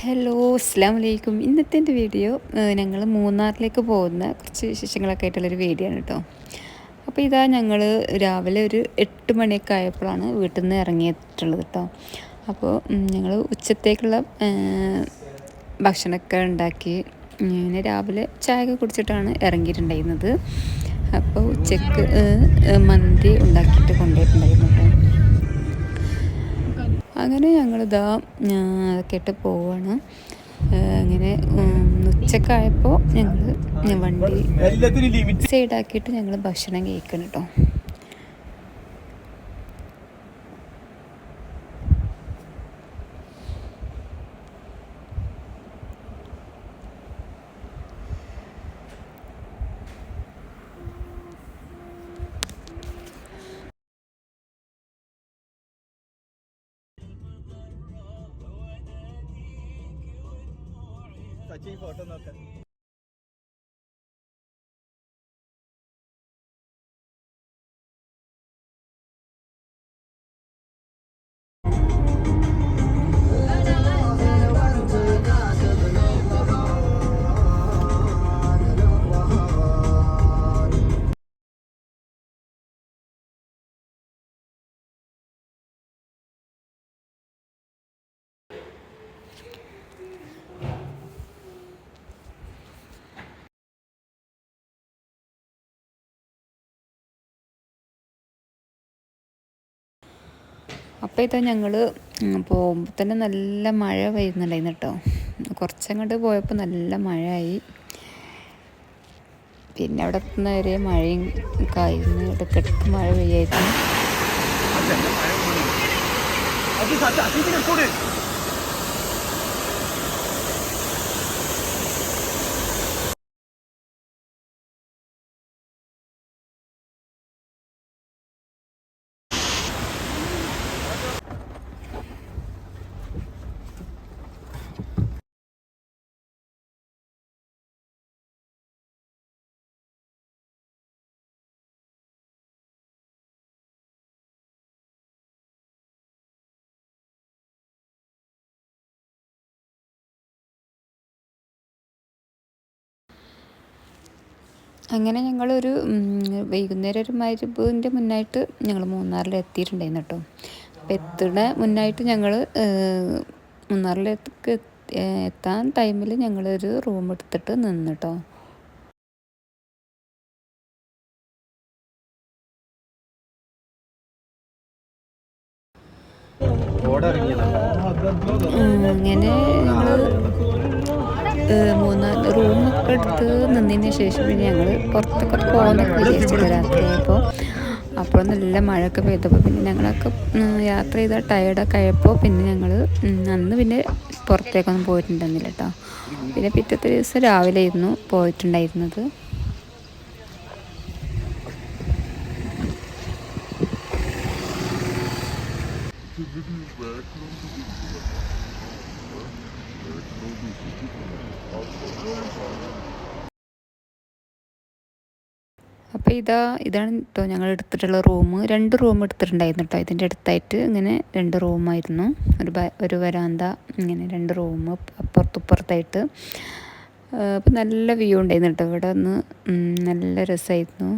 Hello അസ്സാം വലൈക്കും ഇന്നത്തെ എന്റെ വീഡിയോ ഞങ്ങൾ മൂന്നാറിലേക്ക് പോകുന്ന കുറച്ച് വിശേഷങ്ങളൊക്കെ ആയിട്ടുള്ളൊരു വീഡിയോ ആണ് കേട്ടോ അപ്പോൾ ഇതാ ഞങ്ങൾ രാവിലെ ഒരു എട്ട് മണിയൊക്കെ ആയപ്പോഴാണ് വീട്ടിൽ നിന്ന് ഇറങ്ങിയിട്ടുള്ളത് കേട്ടോ അപ്പോൾ ഞങ്ങൾ ഉച്ചത്തേക്കുള്ള ഭക്ഷണമൊക്കെ ഉണ്ടാക്കി ഇങ്ങനെ രാവിലെ ചായയൊക്കെ കുടിച്ചിട്ടാണ് ഇറങ്ങിയിട്ടുണ്ടായിരുന്നത്. അപ്പോൾ ഉച്ചയ്ക്ക് മന്തി ഉണ്ടാക്കിയിട്ട് കൊണ്ടുപോയിട്ടുണ്ടായിരുന്നു കേട്ടോ അങ്ങനെ ഞങ്ങളിതാ കേട്ട് പോവാണ്. അങ്ങനെ ഉച്ചക്കായപ്പോൾ ഞങ്ങൾ വണ്ടി സൈഡാക്കിയിട്ട് ഞങ്ങൾ ഭക്ഷണം കഴിക്കണം കേട്ടോ സച്ചിൻ ഫോട്ടോ നോക്കാം അപ്പോൾ ഇതാ ഞങ്ങൾ പോകുമ്പോൾ തന്നെ നല്ല മഴ പെയ്യുന്നുണ്ടായിരുന്നു കേട്ടോ. കുറച്ചങ്ങോട്ട് പോയപ്പോൾ നല്ല മഴയായി. പിന്നെ അവിടെ എത്തുന്ന വരെ മഴയും കായുന്നു. ഇടയ്ക്കിടയ്ക്ക് മഴ പെയ്യായിരുന്നു. അങ്ങനെ ഞങ്ങളൊരു വൈകുന്നേരം ഒരു മരുഭൂവിന്റെ മുന്നായിട്ട് ഞങ്ങൾ മൂന്നാറിൽ എത്തിയിട്ടുണ്ടായിരുന്നു കേട്ടോ. അപ്പം എത്തുന്ന മുന്നായിട്ട് ഞങ്ങൾ മൂന്നാറിലേക്ക് എത്താൻ ടൈമിൽ ഞങ്ങളൊരു റൂം എടുത്തിട്ട് നിന്ന് കേട്ടോ. അങ്ങനെ ഞങ്ങൾ മൂന്നാൽ റൂമൊക്കെ എടുത്ത് നിന്നതിന് ശേഷം പിന്നെ ഞങ്ങൾ പുറത്തൊക്കെ പോകുന്നൊക്കെ വിചാരിച്ചില്ല രാത്രിയായപ്പോൾ അപ്പോൾ നല്ല മഴയൊക്കെ പെയ്തപ്പോൾ പിന്നെ ഞങ്ങളൊക്കെ യാത്ര ചെയ്ത ടയർഡൊക്കെ ആയപ്പോൾ പിന്നെ ഞങ്ങൾ അന്ന് പിന്നെ പുറത്തേക്കൊന്നും പോയിട്ടുണ്ടായിരുന്നില്ല കേട്ടോ പിന്നെ പിറ്റത്തെ ദിവസം രാവിലെ ആയിരുന്നു പോയിട്ടുണ്ടായിരുന്നത്. അപ്പോൾ ഇതാ ഇതാണ് കേട്ടോ ഞങ്ങൾ എടുത്തിട്ടുള്ള റൂം. രണ്ട് റൂം എടുത്തിട്ടുണ്ടായിരുന്നു കേട്ടോ ഇതിന്റെ അടുത്തായിട്ട് ഇങ്ങനെ രണ്ട് റൂമായിരുന്നു ഒരു ഒരു വരാന്ത ഇങ്ങനെ രണ്ട് റൂം അപ്പുറത്തുപ്പുറത്തായിട്ട് അപ്പോൾ നല്ല വ്യൂ ഉണ്ടായിരുന്നു കേട്ടോ ഇവിടെ ഒന്ന് നല്ല രസമായിരുന്നു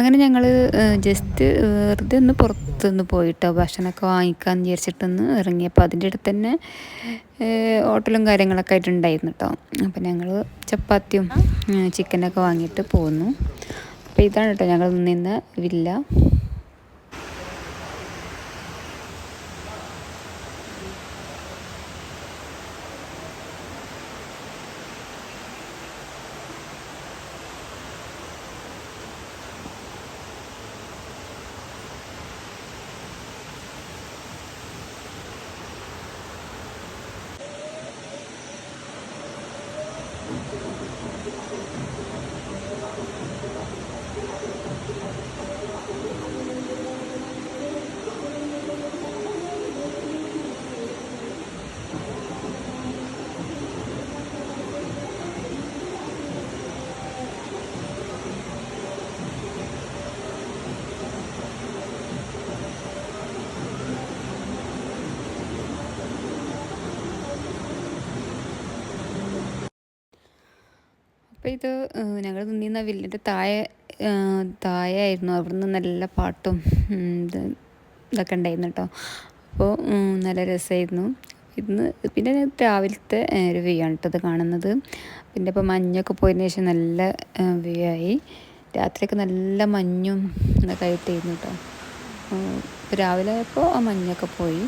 അങ്ങനെ ഞങ്ങൾ ജസ്റ്റ് വെറുതെ ഒന്ന് പുറത്തുനിന്ന് പോയിട്ടോ ഭക്ഷണമൊക്കെ വാങ്ങിക്കാമെന്ന് വിചാരിച്ചിട്ടൊന്ന് ഇറങ്ങിയപ്പോൾ അതിന്റെ അടുത്ത് തന്നെ ഹോട്ടലും കാര്യങ്ങളൊക്കെ ആയിട്ടുണ്ടായിരുന്നു കേട്ടോ അപ്പോൾ ഞങ്ങൾ ചപ്പാത്തിയും ചിക്കനൊക്കെ വാങ്ങിയിട്ട് പോന്നു. അപ്പോൾ ഇതാണ് കേട്ടോ ഞങ്ങൾ നിന്ന വില്ല. അപ്പോൾ ഇത് ഞങ്ങൾ നിന്നിരുന്ന വില്ലിന്റെ തായ ആയിരുന്നു അവിടുന്ന് നല്ല പാട്ടും ഇതൊക്കെ ഉണ്ടായിരുന്നു കേട്ടോ. അപ്പോൾ നല്ല രസമായിരുന്നു. ഇന്ന് പിന്നെ രാവിലത്തെ ഒരു വ്യൂ ആണ് കേട്ടോ ഇത് കാണുന്നത്. പിന്നെ ഇപ്പോൾ മഞ്ഞൊക്കെ പോയതിന് ശേഷം നല്ല വ്യൂ ആയി. രാത്രിയൊക്കെ നല്ല മഞ്ഞും ഇതൊക്കെ ആയിട്ടായിരുന്നു കേട്ടോ. രാവിലെ ആയപ്പോൾ ആ മഞ്ഞൊക്കെ പോയി.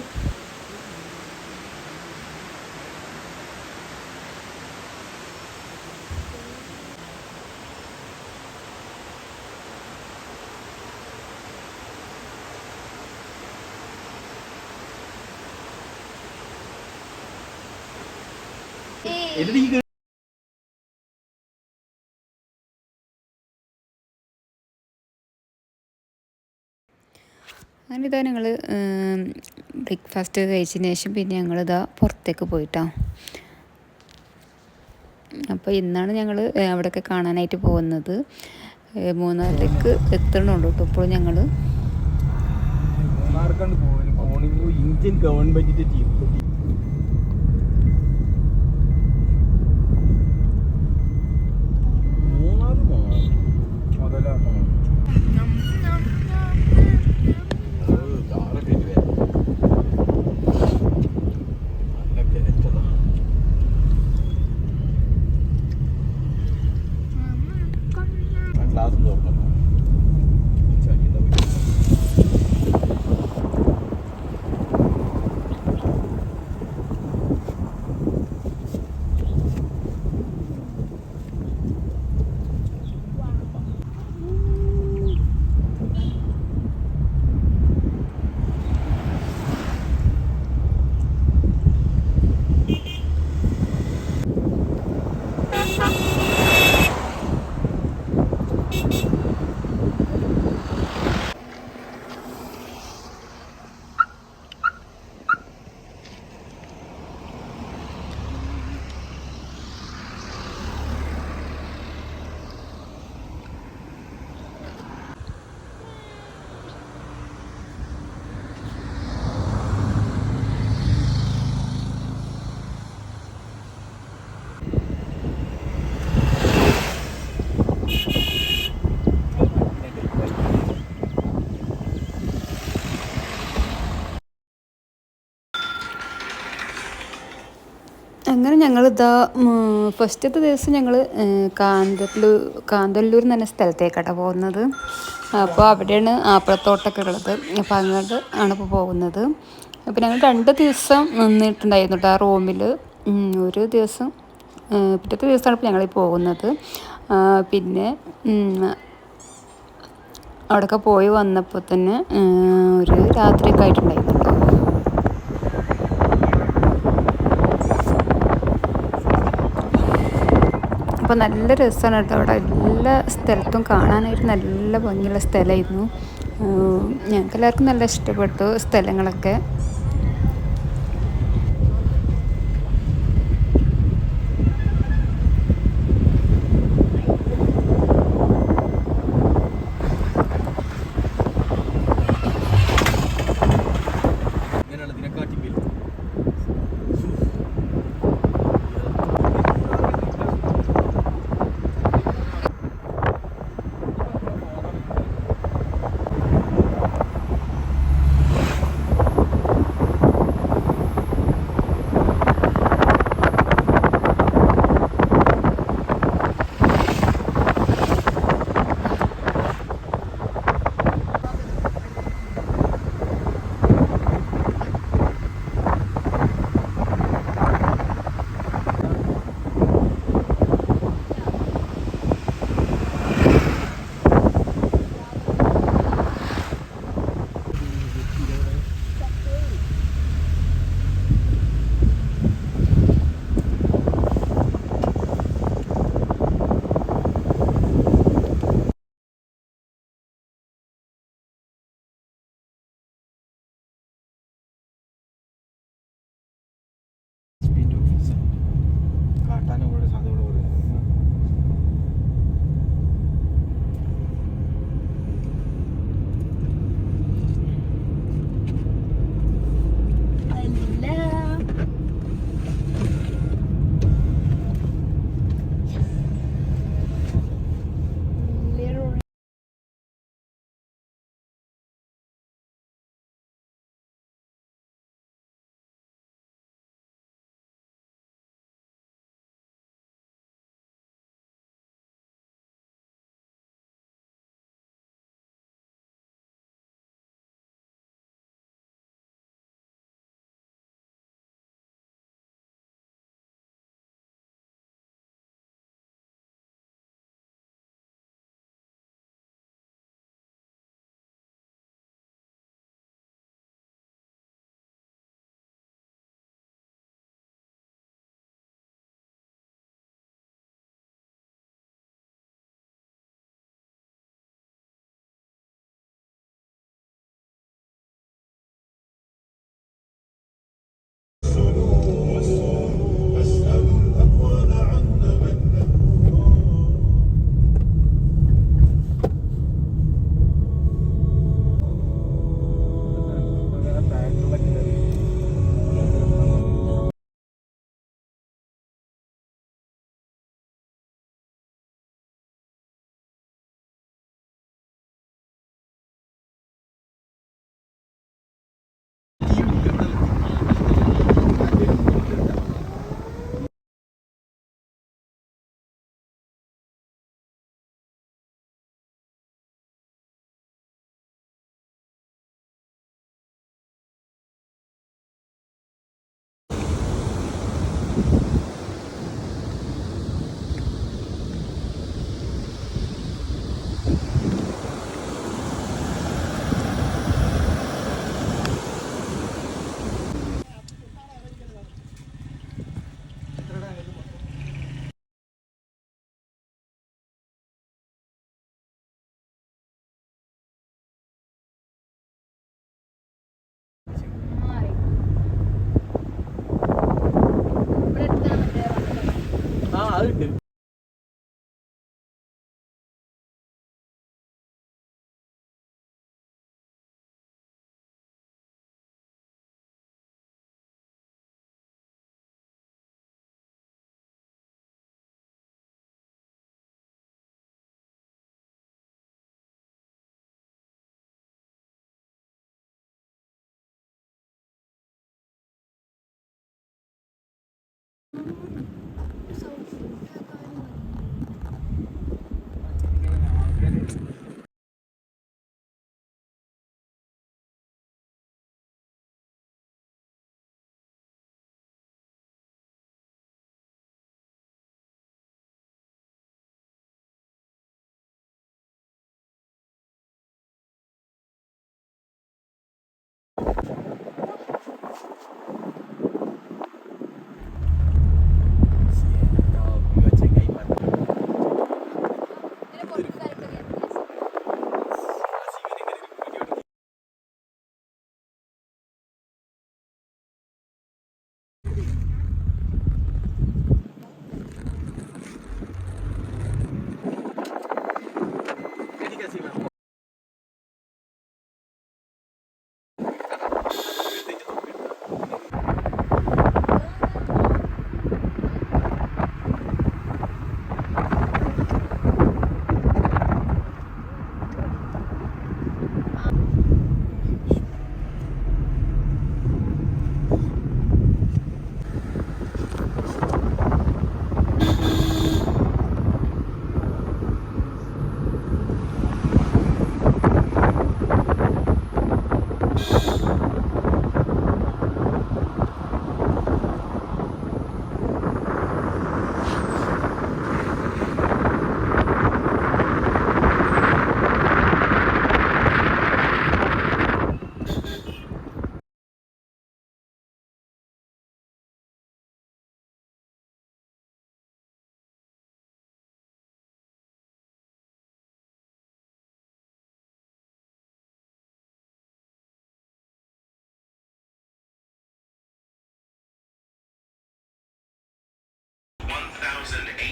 അങ്ങനെ ഇതാ ഞങ്ങൾ ബ്രേക്ക്ഫാസ്റ്റ് കഴിച്ചതിന് ശേഷം പിന്നെ ഞങ്ങളിതാ പുറത്തേക്ക് പോയിട്ടോ. അപ്പോൾ ഇന്നാണ് ഞങ്ങൾ അവിടെയൊക്കെ കാണാനായിട്ട് പോകുന്നത്. മൂന്നാറിലേക്ക് എത്തണുള്ളൂ കേട്ടോ ഇപ്പോൾ ഞങ്ങൾ ഇന്ത്യൻ ഗവൺമെന്റിന്റെ ടീം അങ്ങനെ ഞങ്ങൾ ഇതാ ഫസ്റ്റത്തെ ദിവസം ഞങ്ങൾ കാന്തല്ലൂർ കാന്തല്ലൂർ എന്ന് സ്ഥലത്തേക്കാട്ടോ പോകുന്നത്. അപ്പോൾ അവിടെയാണ് ആപ്പിളത്തോട്ടമൊക്കെ ഉള്ളത്. അപ്പോൾ അങ്ങോട്ട് ആണ് ഇപ്പോൾ പോകുന്നത്. അപ്പോൾ ഞങ്ങൾ രണ്ട് ദിവസം നിന്നിട്ടുണ്ടായിരുന്നു കേട്ടോ ആ റൂമിൽ ഒരു ദിവസം പിറ്റത്തെ ദിവസമാണ് ഇപ്പോൾ ഞങ്ങൾ പോകുന്നത്. പിന്നെ അവിടെയൊക്കെ പോയി വന്നപ്പോൾ തന്നെ ഒരു രാത്രിയൊക്കെ ആയിട്ടുണ്ടായിരുന്നു. അപ്പോൾ നല്ല രസമാണ് കേട്ടോ അവിടെ. എല്ലാ സ്ഥലത്തും കാണാനായിട്ട് നല്ല ഭംഗിയുള്ള സ്ഥലമായിരുന്നു. ഞങ്ങൾക്ക് എല്ലാവർക്കും നല്ല ഇഷ്ടപ്പെട്ടു സ്ഥലങ്ങളൊക്കെ. out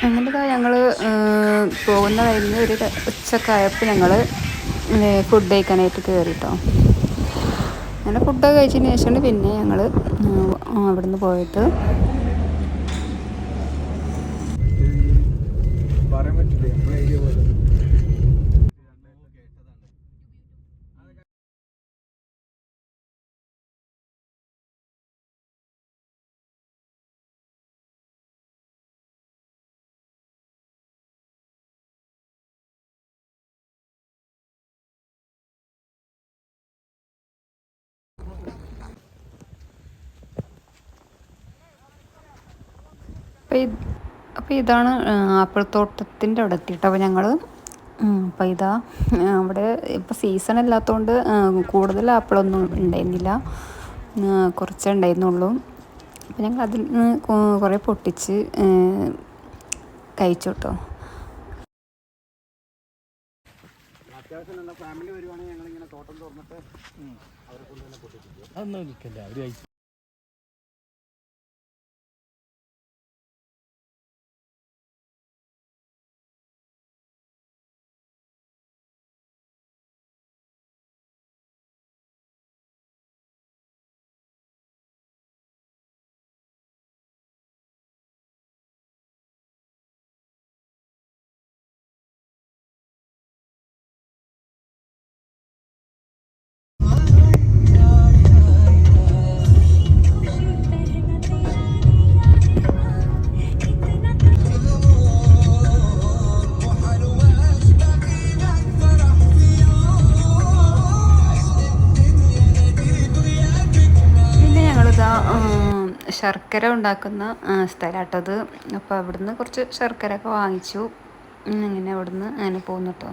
അങ്ങനെ ഞങ്ങൾ പോകുന്ന വഴിയിൽ ഒരു ഉച്ചക്കായപ്പോൾ ഞങ്ങൾ ഫുഡ് കഴിക്കാനായിട്ട് കയറി കേട്ടോ അങ്ങനെ ഫുഡൊക്കെ കഴിച്ചതിന് ശേഷമാണ് പിന്നെ ഞങ്ങൾ അവിടുന്ന് പോയിട്ട് പറയാൻ പറ്റില്ലേ നമ്മളെ ഏരിയ പോലെ അപ്പോൾ ഇത് അപ്പോൾ ഇതാണ് ആപ്പിൾ തോട്ടത്തിന്റെ അവിടെ എത്തിയിട്ട്. അപ്പോൾ ഞങ്ങൾ അപ്പോൾ ഇതാ അവിടെ ഇപ്പോൾ സീസൺ അല്ലാത്തതുകൊണ്ട് കൂടുതൽ ആപ്പിളൊന്നും ഉണ്ടായിരുന്നില്ല. കുറച്ചേ ഉണ്ടായിരുന്നുള്ളൂ. അപ്പോൾ ഞങ്ങൾ അതിൽ നിന്ന് കുറേ പൊട്ടിച്ച് കഴിച്ചു കേട്ടോ അത്യാവശ്യം ഫാമിലി വരുവാണെങ്കിൽ ഞങ്ങളിങ്ങനെ തോട്ടം തുറന്നിട്ട് അവരെ കൊണ്ട് തന്നെ ശർക്കര ഉണ്ടാക്കുന്ന സ്ഥലമാട്ടത് അപ്പോൾ അവിടുന്ന് കുറച്ച് ശർക്കര ഒക്കെ വാങ്ങിച്ചു അങ്ങനെ അവിടുന്ന് അങ്ങനെ പോകുന്നു കേട്ടോ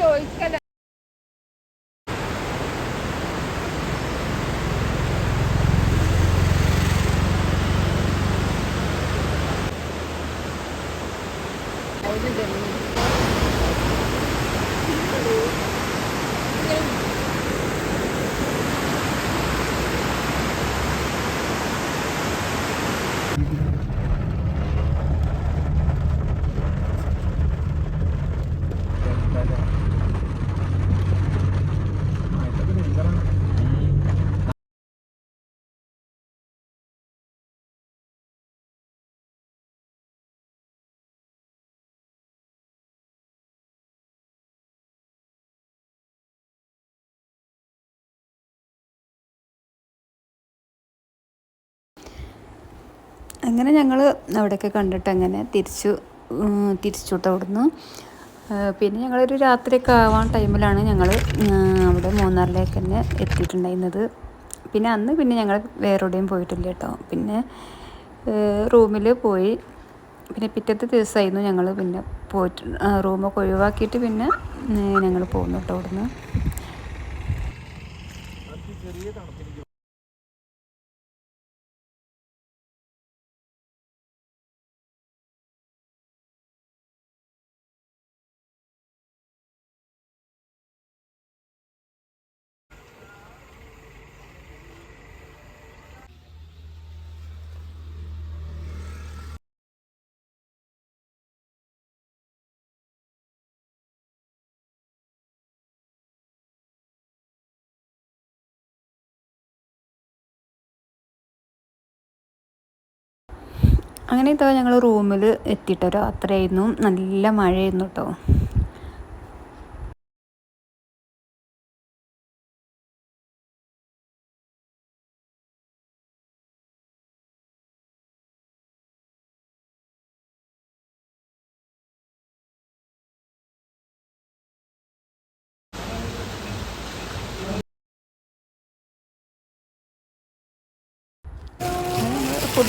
ചോദിക്കല്ല അങ്ങനെ ഞങ്ങൾ അവിടെയൊക്കെ കണ്ടിട്ട് അങ്ങനെ തിരിച്ചു തിരിച്ചു കേട്ടോ അവിടുന്ന്. പിന്നെ ഞങ്ങളൊരു രാത്രിയൊക്കെ ആവാൻ ടൈമിലാണ് ഞങ്ങൾ അവിടെ മൂന്നാറിലേക്ക് തന്നെ എത്തിയിട്ടുണ്ടായിരുന്നത്. പിന്നെ അന്ന് പിന്നെ ഞങ്ങൾ വേറെ എവിടെയും പോയിട്ടില്ല കേട്ടോ പിന്നെ റൂമിൽ പോയി. പിന്നെ പിറ്റത്തെ ദിവസമായിരുന്നു ഞങ്ങൾ പിന്നെ പോയിട്ട് റൂമൊക്കെ ഒഴിവാക്കിയിട്ട് പിന്നെ ഞങ്ങൾ പോകുന്നു കേട്ടോ അവിടുന്ന്. അങ്ങനെ ഇതാ ഞങ്ങൾ റൂമിൽ എത്തിയിട്ടോ? രാത്രിയായിരുന്നു. നല്ല മഴയായിരുന്നു കേട്ടോ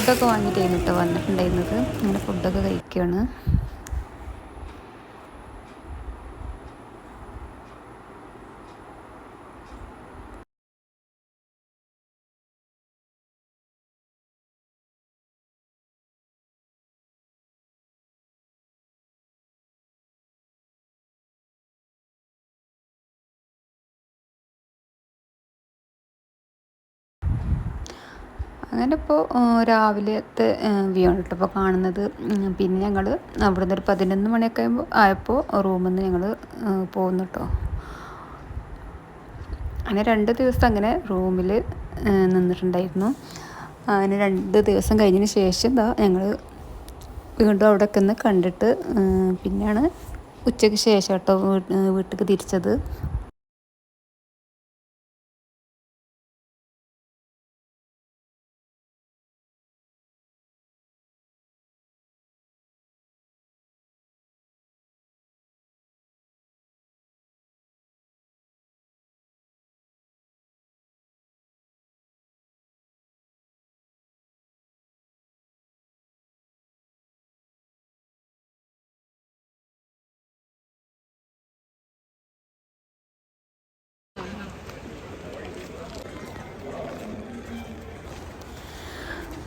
ഫുഡൊക്കെ വാങ്ങിയിട്ടായിരുന്നു കേട്ടോ വന്നിട്ടുണ്ടായിരുന്നത്. അങ്ങനെ ഫുഡൊക്കെ കഴിക്കുകയാണ് അങ്ങനെ ഇപ്പോൾ രാവിലത്തെ വ്യൂ ആണ് കേട്ടോ ഇപ്പോൾ കാണുന്നത്. പിന്നെ ഞങ്ങൾ അവിടെ നിന്ന് ഒരു പതിനൊന്ന് മണിയൊക്കെ ആകുമ്പോൾ ആയപ്പോൾ റൂമിൽ നിന്ന് ഞങ്ങൾ പോകുന്നു കേട്ടോ അങ്ങനെ രണ്ട് ദിവസം അങ്ങനെ റൂമിൽ നിന്നിട്ടുണ്ടായിരുന്നു. അങ്ങനെ രണ്ട് ദിവസം കഴിഞ്ഞതിന് ശേഷം എന്താ ഞങ്ങൾ വീണ്ടും അവിടെയൊക്കെ ഒന്ന് കണ്ടിട്ട് പിന്നെയാണ് ഉച്ചയ്ക്ക് ശേഷം കേട്ടോ വീട്ടിലേക്ക് തിരിച്ചത്.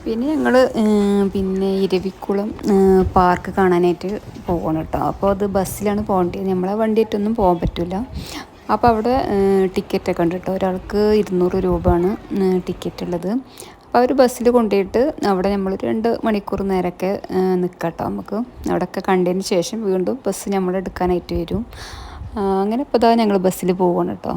പിന്നെ ഞങ്ങൾ പിന്നെ ഇരവിക്കുളം പാർക്ക് കാണാനായിട്ട് പോകണം കേട്ടോ. അപ്പോൾ അത് ബസ്സിലാണ് പോകേണ്ടത് നമ്മളെ വണ്ടിയായിട്ടൊന്നും പോകാൻ പറ്റില്ല അപ്പോൾ അവിടെ ടിക്കറ്റൊക്കെ ഉണ്ട് കേട്ടോ. ഒരാൾക്ക് ഇരുന്നൂറ് രൂപയാണ് ടിക്കറ്റ് ഉള്ളത്. അപ്പോൾ അവർ ബസ്സിൽ കൊണ്ടുപോയിട്ട് അവിടെ നമ്മൾ രണ്ട് മണിക്കൂർ നേരമൊക്കെ നിൽക്കാം കേട്ടോ നമുക്ക്. അവിടെയൊക്കെ കണ്ടതിന് ശേഷം വീണ്ടും ബസ് നമ്മൾ എടുക്കാനായിട്ട് വരും. അങ്ങനെ ഇപ്പോൾ ഇതാ ഞങ്ങൾ ബസ്സിൽ പോവുകയാണ് കേട്ടോ.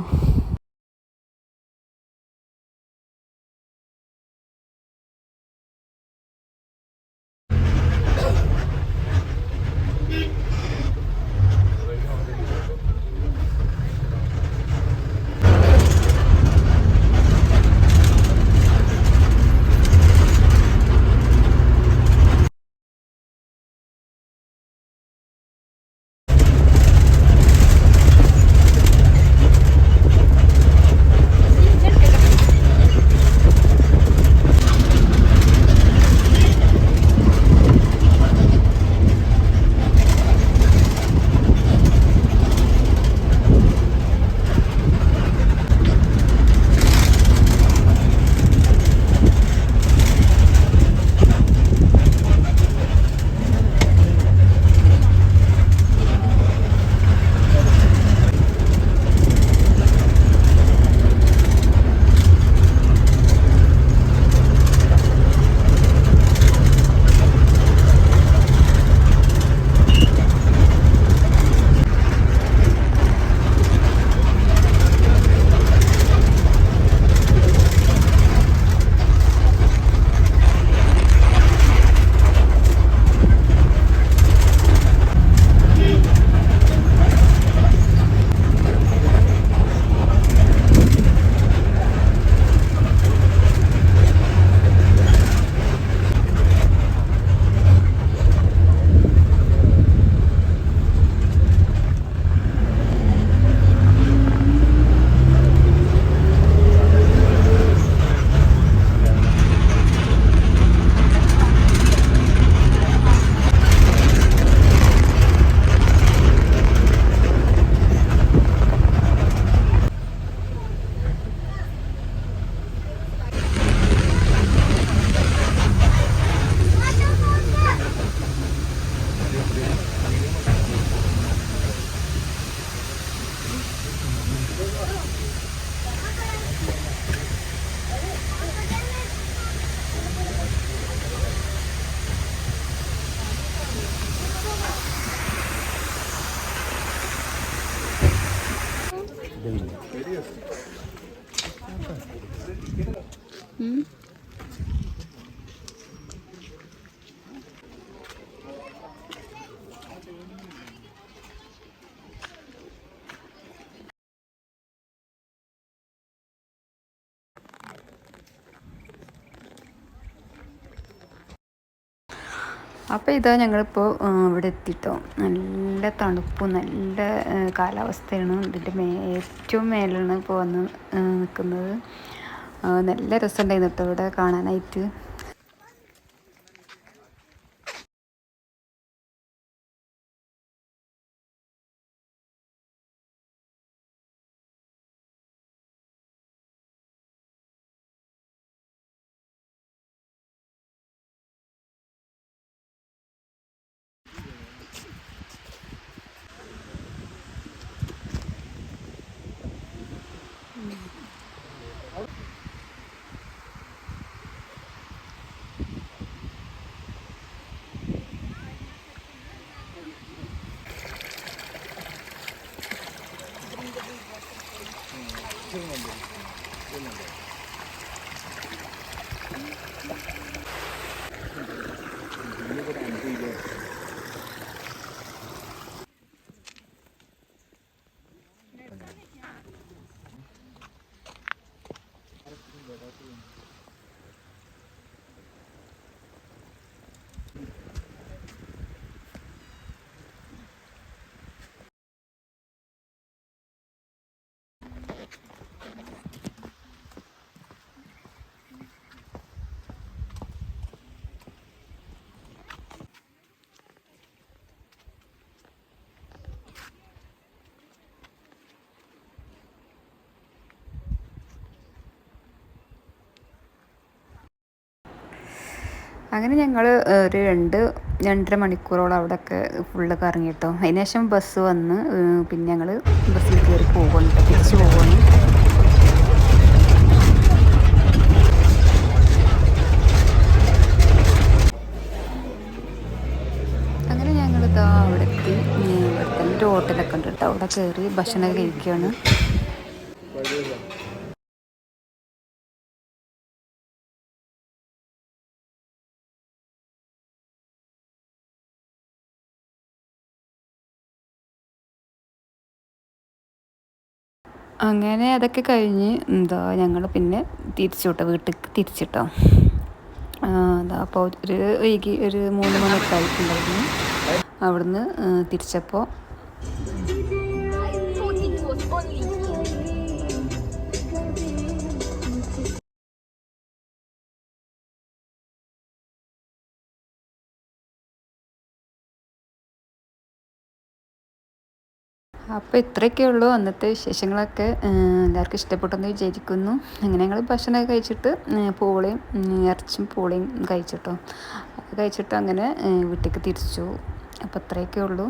അപ്പോൾ ഇതാ ഞങ്ങളിപ്പോൾ ഇവിടെ എത്തിട്ടോ. നല്ല തണുപ്പും നല്ല കാലാവസ്ഥയാണ് ഇതിന്റെ മേ ഏറ്റവും മേലാണ് ഇപ്പോൾ വന്ന് നിൽക്കുന്നത് നല്ല രസമുണ്ടായിരുന്നു കേട്ടോ ഇവിടെ കാണാനായിട്ട്. അങ്ങനെ ഞങ്ങൾ ഒരു രണ്ട് രണ്ടര മണിക്കൂറോളം അവിടെയൊക്കെ ഫുള്ള് കറങ്ങി കേട്ടോ അതിന് ശേഷം ബസ് വന്ന് പിന്നെ ഞങ്ങൾ ബസ്സിൽ കയറി പോകുന്നു തിരിച്ചു പോകുന്നു അങ്ങനെ ഞങ്ങൾ ഇതാ അവിടെ എത്തി ഇവിടുത്തെ ഒരു ഹോട്ടലൊക്കെ ഉണ്ട് കേട്ടോ അവിടെ കയറി ഭക്ഷണം കഴിക്കുകയാണ് അങ്ങനെ അതൊക്കെ കഴിഞ്ഞ് എന്താ ഞങ്ങൾ പിന്നെ തിരിച്ചു കേട്ടോ വീട്ടിൽ തിരിച്ചിട്ടോ. എന്താ അപ്പോൾ ഒരു വൈകി ഒരു മൂന്ന് മണിയൊക്കെ ആയിട്ടുണ്ടായിരുന്നു. അവിടുന്ന് തിരിച്ചപ്പോൾ അപ്പോൾ ഇത്രയൊക്കെ ഉള്ളൂ അന്നത്തെ വിശേഷങ്ങളൊക്കെ. എല്ലാവർക്കും ഇഷ്ടപ്പെട്ടെന്ന് വിചാരിക്കുന്നു. അങ്ങനെ ഞങ്ങൾ ഭക്ഷണമൊക്കെ കഴിച്ചിട്ട് പൂളയും ഇറച്ചും പൂളയും കഴിച്ചിട്ടോ. അത് കഴിച്ചിട്ട് അങ്ങനെ വീട്ടിലേക്ക് തിരിച്ചു. അപ്പോൾ ഇത്രയൊക്കെ ഉള്ളൂ.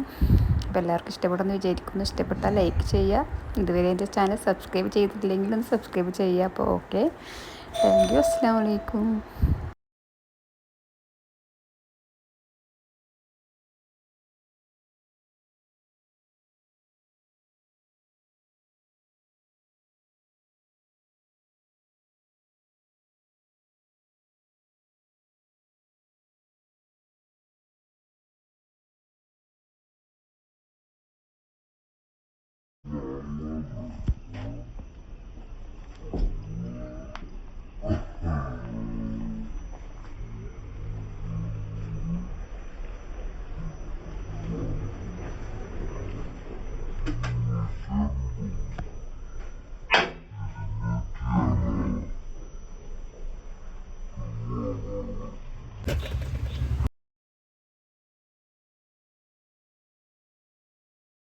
അപ്പോൾ എല്ലാവർക്കും ഇഷ്ടപ്പെടുമെന്ന് വിചാരിക്കുന്നു. ഇഷ്ടപ്പെട്ടാൽ ലൈക്ക് ചെയ്യുക. ഇതുവരെ എന്റെ ചാനൽ സബ്സ്ക്രൈബ് ചെയ്തിട്ടില്ലെങ്കിൽ ഒന്ന് സബ്സ്ക്രൈബ് ചെയ്യുക. അപ്പോൾ ഓക്കെ. Thank you. അസ്സാം വലൈക്കും